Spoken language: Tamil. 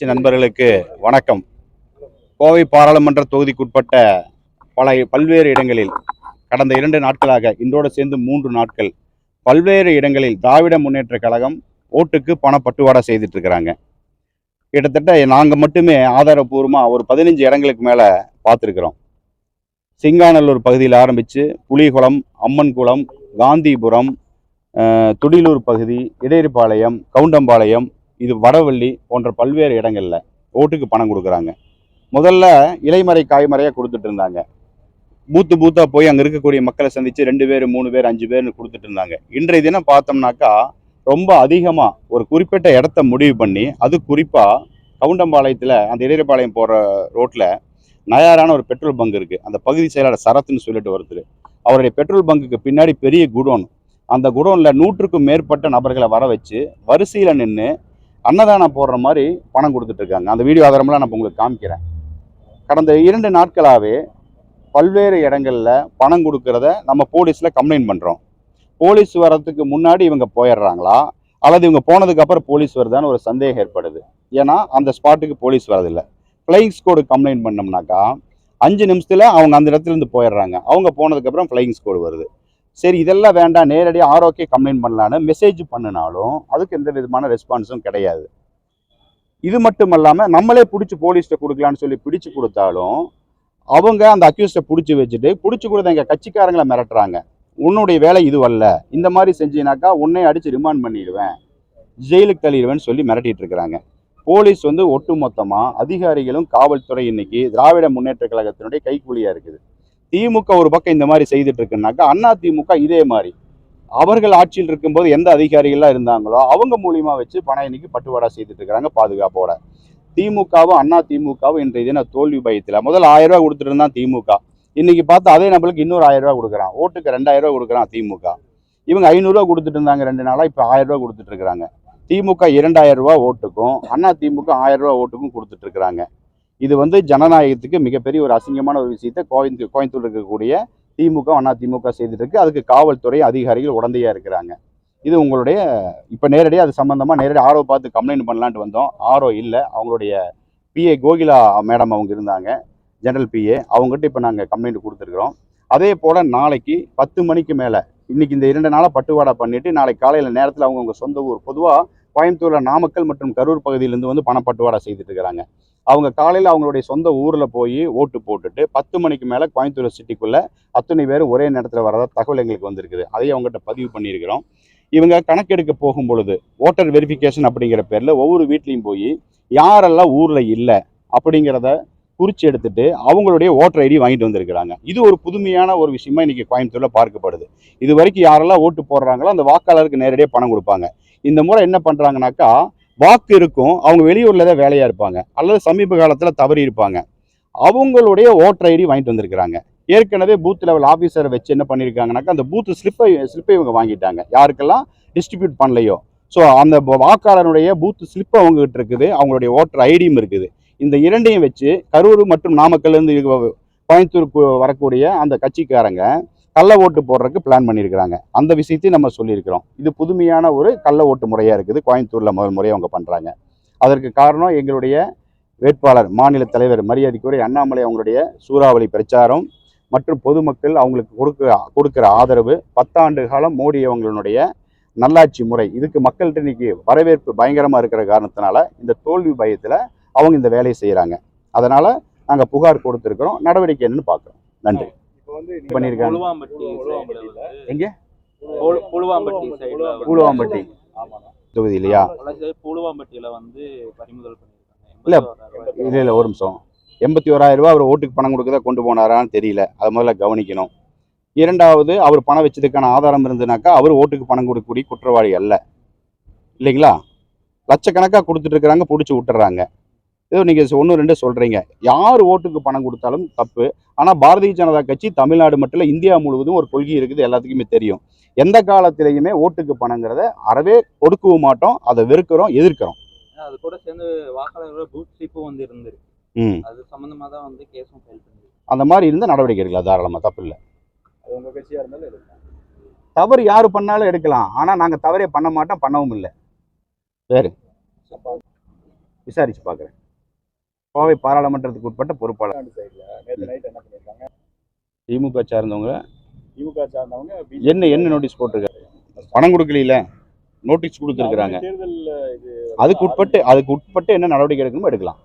கட்சி நண்பர்களுக்கு வணக்கம். கோவை பாராளுமன்ற தொகுதிக்குட்பட்ட பல பல்வேறு இடங்களில் கடந்த இரண்டு நாட்களாக இன்றோடு சேர்ந்து மூன்று நாட்கள் பல்வேறு இடங்களில் திராவிட முன்னேற்ற கழகம் ஓட்டுக்கு பணப்பட்டுவாடா செய்துட்டு இருக்கிறாங்க கிட்டத்தட்ட நாங்கள் மட்டுமே ஆதாரபூர்வமாக ஒரு பதினஞ்சு இடங்களுக்கு மேலே பார்த்துருக்குறோம். சிங்காநல்லூர் பகுதியில் ஆரம்பித்து புலிகுளம் அம்மன்குளம் காந்திபுரம் துடிலூர் பகுதி இடையரிபாளையம் கவுண்டம்பாளையம் இது வடவள்ளி போன்ற பல்வேறு இடங்களில் ஓட்டுக்கு பணம் கொடுக்குறாங்க. முதல்ல இலைமறை காய்மறையாக கொடுத்துட்டு இருந்தாங்க. பூத்து பூத்தாக போய் அங்கே இருக்கக்கூடிய மக்களை சந்தித்து ரெண்டு பேர் மூணு பேர் அஞ்சு பேர்னு கொடுத்துட்டு இருந்தாங்க. இன்றைய தினம் பார்த்தோம்னாக்கா ரொம்ப அதிகமாக ஒரு குறிப்பிட்ட இடத்த முடிவு பண்ணி அது குறிப்பாக கவுண்டம்பாளையத்தில் அந்த இடையரிபாளையம் போகிற ரோட்டில் நயாரான ஒரு பெட்ரோல் பங்க் இருக்குது அந்த பகுதி செயலாளர் சரத்னு சொல்லிட்டு ஒருத்தர். அவருடைய பெட்ரோல் பங்குக்கு பின்னாடி பெரிய குடோன். அந்த குடோனில் நூற்றுக்கும் மேற்பட்ட நபர்களை வர வச்சு வரிசையில் நின்று அன்னதானம் போடுற மாதிரி பணம் கொடுத்துட்ருக்காங்க. அந்த வீடியோ ஆதாரம்லாம் நான் இப்ப உங்களுக்கு காமிக்கிறேன். கடந்த இரண்டு நாட்களாகவே பல்வேறு இடங்களில் பணம் கொடுக்கறத நம்ம போலீஸில் கம்ப்ளைண்ட் பண்ணுறோம் போலீஸ் வர்றதுக்கு முன்னாடி இவங்க போயிடுறாங்களா? அல்லது இவங்க போனதுக்கப்புறம் போலீஸ் வருதான்னு ஒரு சந்தேகம் ஏற்படுது. ஏன்னா அந்த ஸ்பாட்டுக்கு போலீஸ் வரதில்லை ஃப்ளைங் ஸ்கோடு கம்ப்ளைண்ட் பண்ணோம்னாக்கா அஞ்சு நிமிஷத்தில் அவங்க அந்த இடத்துலேருந்து போயிடுறாங்க. அவங்க போனதுக்கப்புறம் ஃப்ளைங் ஸ்கோடு வருது. சரி இதெல்லாம் வேண்டாம். நேரடியாக ஆரோக்கிய கம்ப்ளைண்ட் பண்ணலான்னு மெசேஜ் பண்ணினாலும் அதுக்கு எந்த விதமான ரெஸ்பான்ஸும் கிடையாது. இது மட்டும் இல்லாமல் நம்மளே பிடிச்சி போலீஸ்கிட்ட கொடுக்கலான்னு சொல்லி பிடிச்சு கொடுத்தாலும் அவங்க அந்த அக்யூஸ்டை பிடிச்சி வச்சுட்டு பிடிச்சி கொடுத்த எங்கள் கட்சிக்காரங்களை மிரட்டுறாங்க. உன்னுடைய வேலை இதுவல்ல. இந்த மாதிரி செஞ்சினாக்கா உன்னை அடித்து ரிமாண்ட் பண்ணிடுவேன். ஜெயிலுக்கு தள்ளிடுவேன்னு சொல்லி மிரட்டிட்டு இருக்கிறாங்க. போலீஸ் வந்து ஒட்டுமொத்தமாக அதிகாரிகளும் காவல்துறை இன்னைக்கு திராவிட முன்னேற்ற கழகத்தினுடைய கைக்கூலியாக இருக்குது. திமுக ஒரு பக்கம் இந்த மாதிரி செய்துட்டு இருக்குனாக்கா அண்ணா திமுக இதே மாதிரி. அவர்கள் ஆட்சியில் இருக்கும்போது எந்த அதிகாரிகள்லாம் இருந்தாங்களோ அவங்க மூலியமா வச்சு பணம் இன்னைக்கு பட்டுவாடா செய்துட்டு இருக்கிறாங்க பாதுகாப்போட. திமுகவும் அண்ணா திமுகவும் இன்றைய தினம் தோல்வி பயத்தில். முதல்ல ஆயிரம் ரூபா கொடுத்துட்டு இருந்தான் திமுக. இன்னைக்கு பார்த்து அதே நம்மளுக்கு இன்னொரு ஆயிரம் ரூபா கொடுக்குறான். ஓட்டுக்கு ரெண்டாயிரம் ரூபா கொடுக்குறான் திமுக. இவங்க ஐநூறுரூவா கொடுத்துட்டு இருந்தாங்க ரெண்டு நாளாக இப்போ ஆயிரம் ரூபா கொடுத்துட்டு இருக்கிறாங்க திமுக இரண்டாயிரம் ரூபா ஓட்டுக்கும் அண்ணா திமுக ஆயிரம் ரூபா ஓட்டுக்கும் கொடுத்துட்டு இருக்கிறாங்க இது வந்து ஜனநாயகத்துக்கு மிகப்பெரிய ஒரு அசிங்கமான ஒரு விஷயத்தை கோயம்பு கோயம்புத்தூர் இருக்கக்கூடிய திமுக அண்ணா திமுக செய்துட்டு இருக்கு அதுக்கு காவல்துறை அதிகாரிகள் உடந்தையா இருக்கிறாங்க. இது உங்களுடைய இப்போ நேரடியாக அது சம்மந்தமாக நேரடியாக ஆரோ பார்த்து கம்ப்ளைண்ட் பண்ணலான்ட்டு வந்தோம். ஆரோ இல்லை. அவங்களுடைய பிஏ கோகிலா மேடம் அவங்க இருந்தாங்க. ஜெனரல் பிஏ அவங்ககிட்ட இப்போ நாங்கள் கம்ப்ளைண்ட் கொடுத்துருக்குறோம். அதே போல் நாளைக்கு பத்து மணிக்கு மேலே இன்றைக்கி இந்த இரண்டு நாளாக பட்டுவாடா பண்ணிவிட்டு நாளைக்கு காலையில் நேரத்தில் அவங்கவுங்க சொந்த ஊர் பொதுவாக கோயம்புத்தூரில் நாமக்கல் மற்றும் கரூர் பகுதியிலேருந்து வந்து பணப்பட்டுவாடா செய்துட்டு இருக்கிறாங்க அவங்க காலையில் அவங்களுடைய சொந்த ஊரில் போய் ஓட்டு போட்டுட்டு பத்து மணிக்கு மேலே கோயம்புத்தூர் சிட்டிக்குள்ளே அத்தனை பேர் ஒரே நேரத்தில் வரதா தகவல் எங்களுக்கு வந்திருக்குது. அதையும் அவங்ககிட்ட பதிவு பண்ணியிருக்கிறோம். இவங்க கணக்கெடுக்க போகும் பொழுது ஓட்டர் வெரிஃபிகேஷன் அப்படிங்கிற பேரில் ஒவ்வொரு வீட்லேயும் போய் யாரெல்லாம் ஊரில் இல்லை அப்படிங்கிறத குறித்து எடுத்துட்டு அவங்களுடைய ஓட்டர் ஐடி வாங்கிட்டு வந்திருக்கிறாங்க. இது ஒரு புதுமையான ஒரு விஷயமா இன்னைக்கு கோயம்புத்தூரில் பார்க்கப்படுது. இது வரைக்கும் யாரெல்லாம் ஓட்டு போடுறாங்களோ அந்த வாக்காளருக்கு நேரடியாக பணம் கொடுப்பாங்க. இந்த முறை என்ன பண்ணுறாங்கனாக்கா வாக்கு இருக்கும். அவங்க வெளியூரில் தான் வேலையாக இருப்பாங்க. அல்லது சமீப காலத்தில் தவறி இருப்பாங்க. அவங்களுடைய ஓட்டர் ஐடி வாங்கிட்டு வந்திருக்கிறாங்க. ஏற்கனவே பூத் லெவல் ஆஃபீஸரை வச்சு என்ன பண்ணியிருக்காங்கனாக்கா அந்த பூத்து ஸ்லிப்பை ஸ்லிப்பை இவங்க வாங்கிட்டாங்க. யாருக்கெல்லாம் டிஸ்ட்ரிபியூட் பண்ணலையோ. ஸோ அந்த வாக்காளருடைய பூத் ஸ்லிப் அவங்ககிட்ட இருக்குது. அவங்களுடைய ஓட்டர் ஐடியும் இருக்குது. இந்த இரண்டையும் வச்சு கரூர் மற்றும் நாமக்கல்லேருந்து கோயம்புத்தூருக்கு வரக்கூடிய அந்த கட்சிக்காரங்க கள்ள ஓட்டு போடுறதுக்கு பிளான் பண்ணியிருக்கிறாங்க. அந்த விஷயத்தையும் நம்ம சொல்லியிருக்கிறோம். இது புதுமையான ஒரு கள்ள ஓட்டு முறையாக இருக்குது. கோயம்புத்தூரில் முதல் முறையை அவங்க பண்ணுறாங்க அதற்கு காரணம் எங்களுடைய வேட்பாளர் மாநில தலைவர் மரியாதைக்குரிய அண்ணாமலை அவங்களுடைய சூறாவளி பிரச்சாரம் மற்றும் பொதுமக்கள் அவங்களுக்கு கொடுக்க கொடுக்குற ஆதரவு பத்தாண்டு காலம் மோடி அவங்களுடைய நல்லாட்சி முறை. இதுக்கு மக்கள்கிட்ட இன்னைக்கு வரவேற்பு பயங்கரமாக இருக்கிற காரணத்தினால இந்த தோல்வி பயத்தில் அவங்க இந்த வேலையை செய்கிறாங்க அதனால் நாங்கள் புகார் கொடுத்துருக்குறோம். நடவடிக்கை என்னன்னு பார்க்குறோம். நன்றி. பண்ணியிருக்காங்க. எங்கே? புழு- புழுவாம்பட்டி தொகுதி இல்லையா புழுவாம்பட்டியில வந்து பறிமுதல் இல்ல, எண்பத்தி இல்லை இல்லை ஒரு நிமிஷம். எண்பத்தி ஓராயிரம் ரூபாய் அவர் ஓட்டுக்கு பணம் கொடுக்கறதா கொண்டு போனாரான்னு தெரியல. அதை முதல்ல கவனிக்கணும். இரண்டாவது அவர் பணம் வச்சதுக்கான ஆதாரம் இருந்ததுனாக்கா அவர் ஓட்டுக்கு பணம் கொடுக்கக்கூடிய குற்றவாளி அல்ல. இல்லைங்களா? லட்சக்கணக்காக கொடுத்துட்டு இருக்கிறாங்க பிடிச்சி விட்டுறாங்க. ஏதோ நீங்கள் ஒன்று ரெண்டு சொல்கிறீங்க யார் ஓட்டுக்கு பணம் கொடுத்தாலும் தப்பு. ஆனால் பாரதிய ஜனதா கட்சி தமிழ்நாடு மட்டும் இல்ல, இந்தியா முழுவதும் ஒரு கொள்கை இருக்குது எல்லாத்துக்குமே தெரியும். எந்த காலத்திலையுமே ஓட்டுக்கு பணங்கிறத அறவே கொடுக்கவும் மாட்டோம் அதை வெறுக்கிறோம் எதிர்க்கிறோம். அது கூட சேர்ந்து வாக்காளர்களோட பூத் ஸ்லிப்பும் வந்து இருந்திருக்கு ம். அது சம்பந்தமா தான் வந்து கேஸும் ஃபைல் பண்ணிருக்கு அந்த மாதிரி இருந்தால் நடவடிக்கை எடுக்கலாம் தாராளமாக தப்பு இல்லை. அது உங்க கட்சியா இருந்தாலும் எடுக்கலாம். தவறு யார் பண்ணாலும் எடுக்கலாம். ஆனால் நாங்கள் தவறே பண்ண மாட்டோம் பண்ணவும் இல்லை. விசாரிச்சு பார்க்குறேன் கோவை பாராளுமன்றத்துக்கு உட்பட்ட பொறுப்பாளர். திமுக சார்ந்தவங்க. திமுக சார்ந்தவங்க என்ன என்ன நோட்டீஸ் போட்டிருக்காரு பணம் கொடுக்கல நோட்டீஸ் கொடுத்துருக்குறாங்க. அதுக்கு உட்பட்டு அதுக்கு உட்பட்டு என்ன நடவடிக்கை எடுக்கணுமோ எடுக்கலாம்.